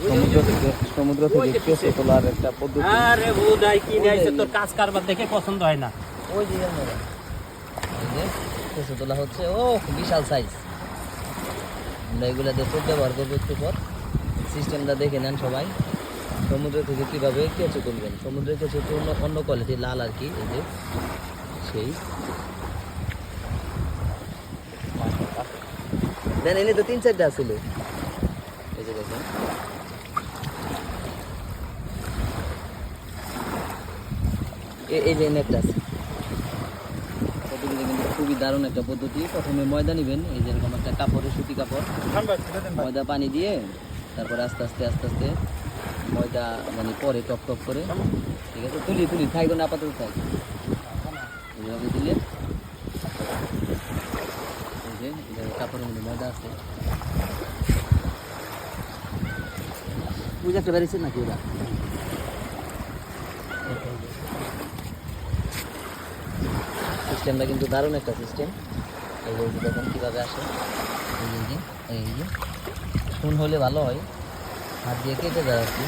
সমুদ্র থেকে সমুদ্র থেকে কেঁচো তোলার একটা পদ্ধতি আরে বুদাই কি নাইছে তোর কাজ কারবার দেখে পছন্দ হয় না। ওই যে কেঁচো তোলা হচ্ছে। ও বিশাল সাইজ আমরা এগুলা দিয়ে টোপ ব্যবহার করব একটু পর। সিস্টেমটা দেখে নেন সবাই। সমুদ্র থেকে কীভাবে কেঁচো তুলবেন? সমুদ্রের কেঁচো তো অন্য অন্য কোয়ালিটি লাল আর কি এই যে। সেই। দেন এনে তো তিন চারটা ছিল এই যে দেখেন এ- এই যে নেটটা আছে। কিন্তু খুবই দারুণ একটা পদ্ধতি। প্রথমে ময়দা নেবেন, এই যে এরকম একটা কাপড়ের সুতি কাপড়। ময়দা পানি দিয়ে তারপরে আস্তে আস্তে আস্তে আস্তে ময়দা মানে পরে টপ টপ করে, ঠিক আছে? তুলি তুলি থাকবে না, আপাতত থাক এইভাবে দিলে এই যে কাপড়ের মধ্যে ময়দা আছে। পূজা একটা নাকি ওরা? সিস্টেমটা কিন্তু দারুণ একটা সিস্টেম এই যে দেখুন কীভাবে আসে। এই যে এই যে শুন হলে ভালো হয়। হাত দিয়ে কেটে দেওয়া আর কি